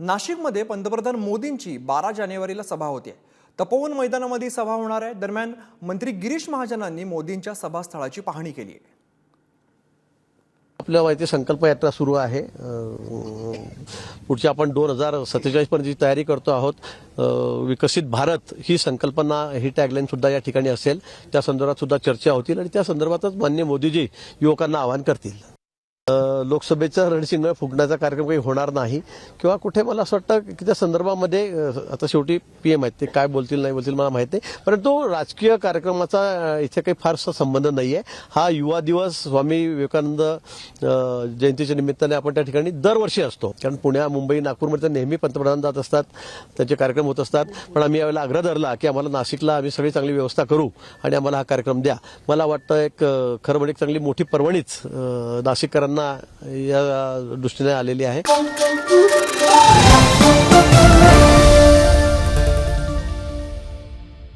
नाशिकमध्ये पंतप्रधान मोदींची बारा जानेवारीला सभा होते. तपोवन मैदानामध्ये सभा होणार आहे. दरम्यान मंत्री गिरीश महाजनांनी मोदींच्या सभास्थळाची पाहणी केली आहे. आपल्या माहिती संकल्प यात्रा सुरू आहे. पुढच्या पुढची आपण दोन हजार सत्तेचाळीसपर्यंत जी तयारी करतो आहोत. विकसित भारत ही संकल्पना ही टॅगलाईन सुद्धा या ठिकाणी असेल. त्या संदर्भात सुद्धा चर्चा होतील आणि त्या संदर्भातच मान्य मोदीजी युवकांना आवाहन करतील. लोकसभेचा रणशिंग फुटण्याचा कार्यक्रम काही होणार नाही. किंवा कुठे मला असं वाटतं की त्या संदर्भामध्ये आता शेवटी पीएम आहेत ते काय बोलतील नाही बोलतील मला माहीत नाही. परंतु राजकीय कार्यक्रमाचा इथे काही फारसा संबंध नाही आहे हा युवा दिवस स्वामी विवेकानंद जयंतीच्या निमित्ताने आपण त्या ठिकाणी दरवर्षी असतो. कारण पुण्या मुंबई नागपूरमध्ये नेहमी पंतप्रधान जात असतात त्यांचे कार्यक्रम होत असतात. पण आम्ही यावेळेला आग्रह धरला की आम्हाला नाशिकला आम्ही सगळी चांगली व्यवस्था करू आणि आम्हाला हा कार्यक्रम द्या. मला वाटतं एक खरं म्हणजे एक चांगली मोठी पर्वणीच नाशिककरांना त्यांना या दृष्टीने आलेली आहे.